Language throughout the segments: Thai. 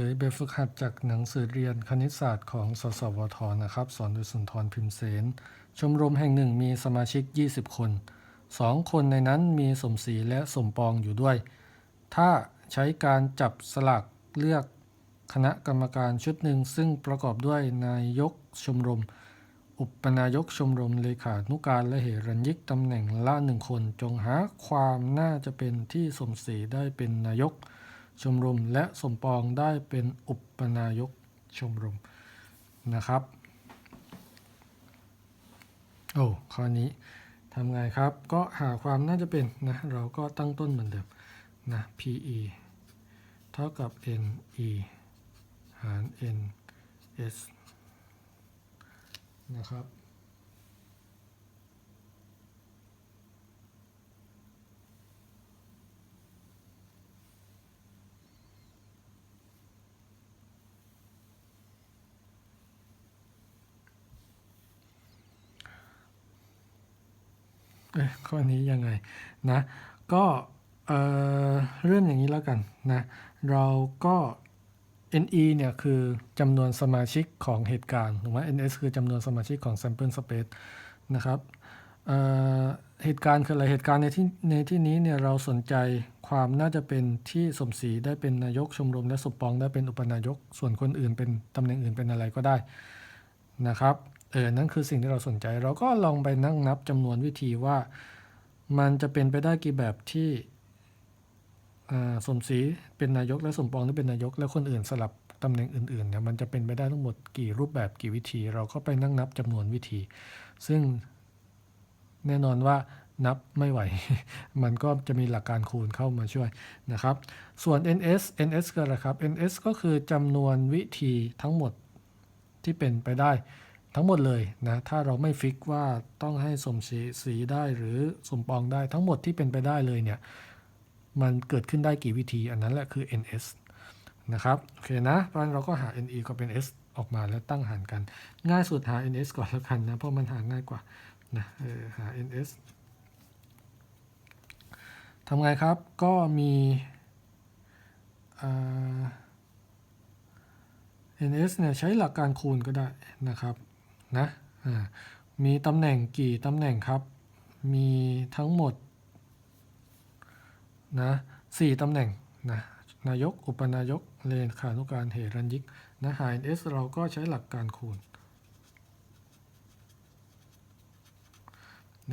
ลยแบบฝึกหัดจากหนังสือเรียนคณิตศาสตร์ของสสวทนะครับ สอนโดยสุนทรพิมพ์เสน ชมรมแห่งหนึ่งมีสมาชิก 20 คน 2 คนในนั้นมีสมศรีและสมปองอยู่ด้วย ถ้าใช้การจับสลากเลือกคณะกรรมการชุดหนึ่ง ซึ่งประกอบด้วยนายกชมรม อุปนายกชมรมเลขานุการและเหรัญยิกตำแหน่งละหนึ่งคน จงหาความน่าจะเป็นที่สมศรีได้เป็นนายก ชมรม และสมปองได้เป็นอุปนายกชมรมนะครับ โอ้ข้อนี้ทำไงครับ ก็หาความน่าจะเป็นนะ เราก็ตั้งต้นเหมือนเดิมนะ PE เท่ากับ NE หาร NS นะครับ เอ้ข้อนี้ยังไงนะก็เเรื่องอย่างนี้แล้วกันนะเราก็ NE เนี่ยคือจำนวนสมาชิกของเหตุการณ์ถูกไหม NS คือจำนวนสมาชิกของ sample space นะครับเเหตุการณ์คืออะไร เหตุการณ์ในที่ในที่นี้เนี่ยเราสนใจความน่าจะเป็นที่สมศรีได้เป็นนายกชมรมและสมปองได้เป็นอุปนายก ส่วนคนอื่นเป็นตำแหน่งอื่นเป็นอะไรก็ได้นะครับ เออนั่นคือสิ่งที่เราสนใจ เราก็ลองไปนั่งนับจำนวนวิธีว่า มันจะเป็นไปได้กี่แบบที่สมศรีเป็นนายกและสมปองได้เป็นนายก และคนอื่นสลับตำแหน่งอื่นๆเนี่ยมันจะเป็นไปได้ทั้งหมดกี่รูปแบบกี่วิธี เราก็ไปนั่งนับจำนวนวิธี ซึ่งแน่นอนว่านับไม่ไหว มันก็จะมีหลักการคูณเข้ามาช่วยนะครับ ส่วน ns ns ก็อะไรครับ ns ก็คือจำนวนวิธีทั้งหมดที่เป็นไปได้ ทั้งหมดเลยนะถ้าเราไม่ฟิกว่าต้องให้สมศรีสีได้หรือสมปองได้ทั้งหมดที่เป็นไปได้เลยเนี่ยมันเกิดขึ้นได้กี่วิธีอันนั้นแหละคือ ns นะครับโอเคนะเพราะนั้นเราก็หา ne กับ ns ออกมาแล้วตั้งหารกัน ง่ายสุดหา ns ก่อนแล้วกันนะเพราะมันหาง่ายกว่านะออหา ns ทำไงครับก็มีอ่า ns เนี่ยใช้หลักการคูณก็ได้นะครับ นะมีตำแหน่งกี่ตำแหน่งครับ มีทั้งหมดนะสี่ตำแหน่งนะนายก อุปนายกเลขานุการเหรัญยิกนะหา ns เราก็ใช้หลักการคูณ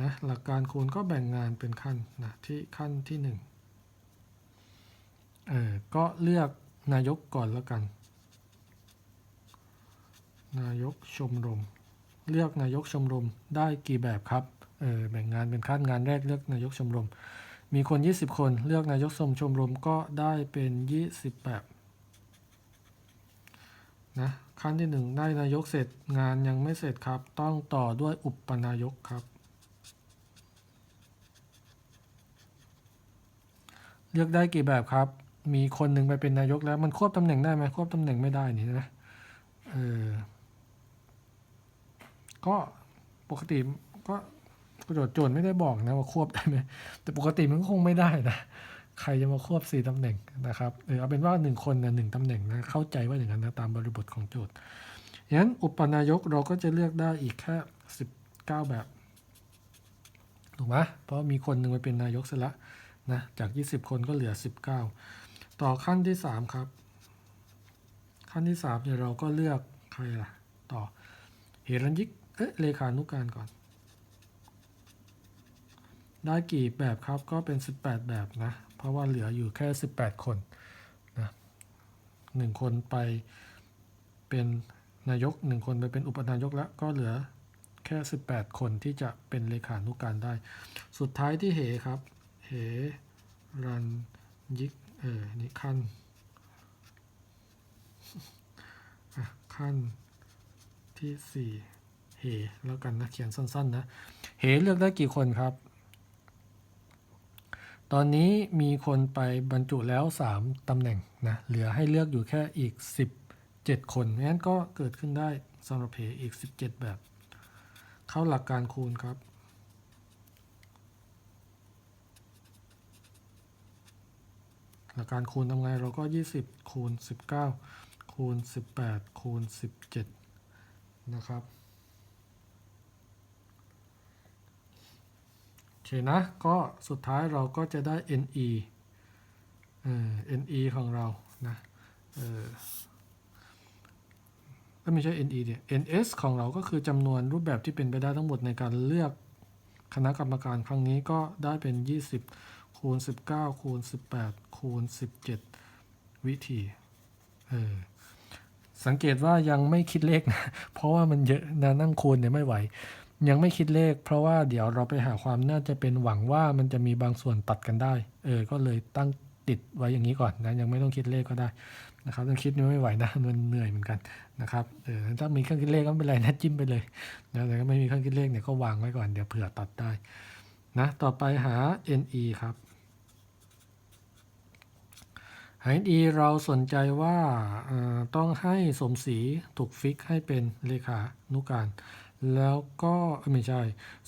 นะหลักการคูณก็แบ่งงานเป็นขั้นนะที่ขั้นที่หนึ่งเออก็เลือกนายกก่อนแล้วกัน นายกชมรม เลือกนายกชมรมได้กี่แบบครับเออแบ่งงานเป็นขั้นงานแรกเลือกนายกชมรม มีคน 20 คนเลือกนายกสมชมรมก็ได้เป็น 20 แบบนะขั้นที่ 1 ได้นายกเสร็จงานยังไม่เสร็จครับ ต้องต่อด้วยอุปนายกครับ เลือกได้กี่แบบครับ มีคนหนึ่งไปเป็นนายกแล้วมันควบตำแหน่งได้ไหมควบตำแหน่งไม่ได้นี่นะเออ ก็ปกติก็โจทย์โจทย์ไม่ได้บอกนะว่าควบได้ไหมแต่ปกติมันก็คงไม่ได้นะใครจะมาควบสี่ตำแหน่งนะครับเออเอาเป็นว่าหนึ่งคนนะหนึ่งตำแหน่งนะเข้าใจว่าอย่างนั้นนะตามบริบทของโจทย์อย่างนั้นอุปนายกเราก็จะเลือกได้อีกแค่สิบเก้าแบบถูกไหมเพราะมีคนหนึ่งไปเป็นนายกเสละนะจากยี่สิบคนก็เหลือสิบเก้าต่อขั้นที่สามครับ ขั้นที่สามเนี่ยเราก็เลือกใครล่ะ ต่อเหรัญยิก เอ๊ะเลขานุการก่อน ได้กี่แบบครับก็เป็น 18 แบบนะ เพราะว่าเหลืออยู่แค่ 18 คนนะหนึ่งคนไปเป็นนายกหนึ่งคนไปเป็นอุปนายกแล้วก็เหลือแค่ 18 คนที่จะเป็นเลขานุการได้ สุดท้ายที่เหครับ เหรันยิกเออนี่ขั้นขั้นที่สี่ เหแล้วกันนะเขียนสั้น ๆ นะเหเลือกได้กี่คนครับ ตอนนี้มีคนไปบรรจุแล้ว 3ตำแหน่งนะเหลือให้เลือกอยู่แค่อีก 17 คนงั้นก็เกิดขึ้นได้สำหรับเหอีก 17 แบบ เข้าหลักการคูณครับหหลักการคูณทำไงเราก็ 20 คูณ 19 คูณ 18 คูณ 17 นะครับ โอ เคนะ ก็สุดท้ายเราก็จะได้ NE เออ NE ของเรา นะ เออไม่ใช่ NE เนี่ย NS ของเราก็คือจำนวนรูปแบบที่เป็นไปได้ทั้งหมดในการเลือกคณะกรรมการครั้งนี้ก็ได้เป็น 20 คูณ 19 คูณ 18 คูณ 17 วิธี เออ สังเกตว่ายังไม่คิดเลขนะ เพราะว่ามันเยอะนะนั่งคูณเนี่ยไม่ไหว ยังไม่คิดเลข เพราะว่าเดี๋ยวเราไปหาความน่าจะเป็นหวังว่ามันจะมีบางส่วนตัดกันได้ เออ ก็เลยตั้งติดไว้อย่างนี้ก่อนนะ ยังไม่ต้องคิดเลขก็ได้นะครับต้องคิดไม่ไหวนะมันเหนื่อยเหมือนกันนะครับ เออ ถ้ามีเครื่องคิดเลขก็ไม่เป็นไรนะจิ้มไปเลยนะแต่ก็ไม่มีเครื่องคิดเลขเนี่ยก็วางไว้ก่อนเดี๋ยวเผื่อตัดได้นะ ต่อไปหา NE ครับ หา NE เราสนใจว่าต้องให้สมศรีถูกฟิกให้เป็นเลขานุการ แล้วก็ไม่ใช่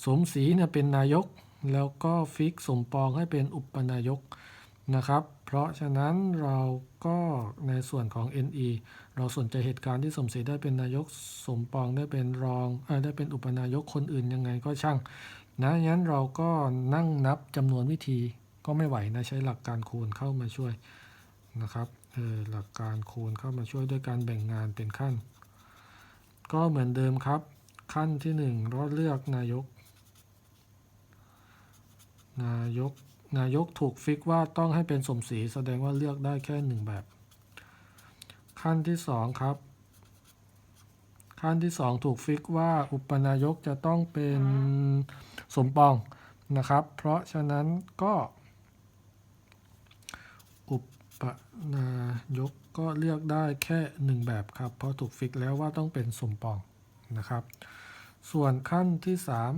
สมศรีเนี่ยเป็นนายก แล้วก็ฟิกสมปองให้เป็นอุปนายกนะครับ เพราะฉะนั้นเราก็ในส่วนของ NE เราสนใจเหตุการณ์ที่สมศรีได้เป็นนายกสมปองได้เป็นรองออได้เป็นอุปนายกคนอื่นยังไงก็ช่างนะงั้นเราก็นั่งนับจำนวนวิธีก็ไม่ไหวนะใช้หลักการคูณเข้ามาช่วยนะครับเออหลักการคูณเข้ามาช่วยด้วยการแบ่งงานเป็นขั้น ก็เหมือนเดิมครับ ขั้นที่หนึ่งเราเลือกนายก นายก นายกถูกฟิกว่าต้องให้เป็นสมศรีแสดงว่าเลือกได้แค่หนึ่งแบบ ขั้นที่สองครับ ขั้นที่สองถูกฟิกว่าอุปนายกจะต้องเป็นสมปองนะครับ เพราะฉะนั้นก็ อุปนายกก็เลือกได้แค่หนึ่งแบบครับ เพราะถูกฟิกแล้วว่าต้องเป็นสมปอง นะครับ ส่วนขั้นที่สาม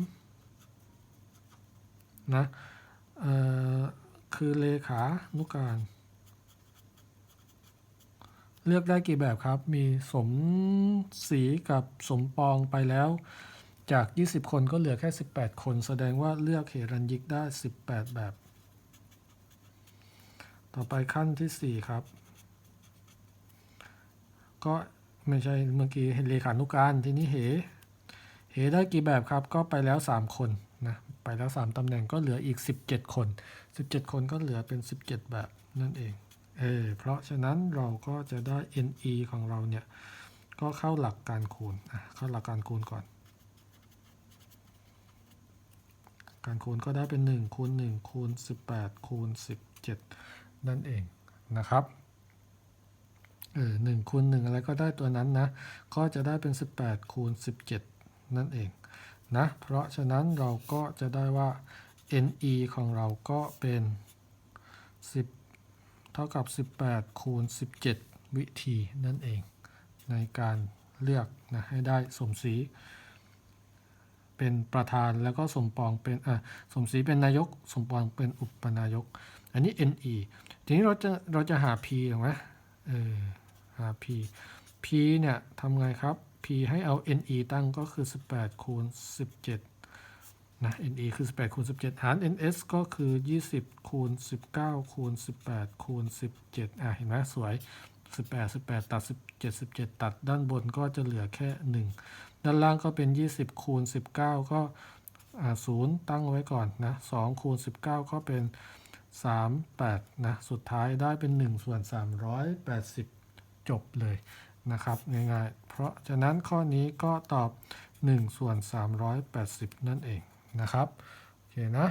นะคือเลขานุการ เลือกได้กี่แบบครับ มีสมศรีกับสมปองไปแล้ว จาก 20 คนก็เหลือแค่ 18 คน แสดงว่าเลือกเหรัญยิกได้ 18 แบบ ต่อไปขั้นที่ 4 ครับ ก็ ไม่ใช่เมื่อกี้เลขานุการทีนี้เห เหได้กี่แบบครับ ก็ไปแล้ว 3 คนนะไปแล้ว 3ตำแหน่งก็เหลืออีก 17 คน 17 คนก็เหลือเป็น 17 แบบนั่นเองเออเพราะฉะนั้นเราก็จะได้ NE ของเราเนี่ย ก็เข้าหลักการคูณเข้าหลักการคูณก่อน การคูณก็ได้เป็น 1 คูณ 1 คูณ 18 คูณ 17 นั่นเองนะครับ เออหนึ่งคูณหนึ่งอะไรก็ได้ตัวนั้นนะ ก็จะได้เป็น 18 คูณ 17 นั่นเองนะ เพราะฉะนั้นเราก็จะได้ว่า NE ของเราก็เป็น 10 เท่ากับ 18 คูณ 17 วิธีนั่นเอง ในการเลือกนะให้ได้สมศรีเป็นประธานแล้วก็สมปองเป็นอะสมศรีเป็นนายก สมปองเป็นอุปนายก อันนี้ NE ทีนี้เราจะเราจะหา P ถูกไหมเออ P P เนี่ยทำไงครับ P ให้เอา NE ตั้งก็คือ 18คูณ17 นะ NE คือ 18คูณ17 หาร NS ก็คือ 20คูณ19คูณ18คูณ17 อะ เห็นไหมสวย 18 18 ตัด 17 17 ตัดด้านบนก็จะเหลือแค่ 1 ด้านล่างก็เป็น 20คูณ19 ก็อ่า0ตั้งไว้ก่อนนะ2คูณ19 ก็เป็น 38 นะ สุดท้ายได้เป็น 1 ส่วน 380 จบเลยนะครับง่ายๆ เพราะฉะนั้นข้อนี้ก็ตอบ1ส่วน380 นั่นเองนะครับ โอเคนะ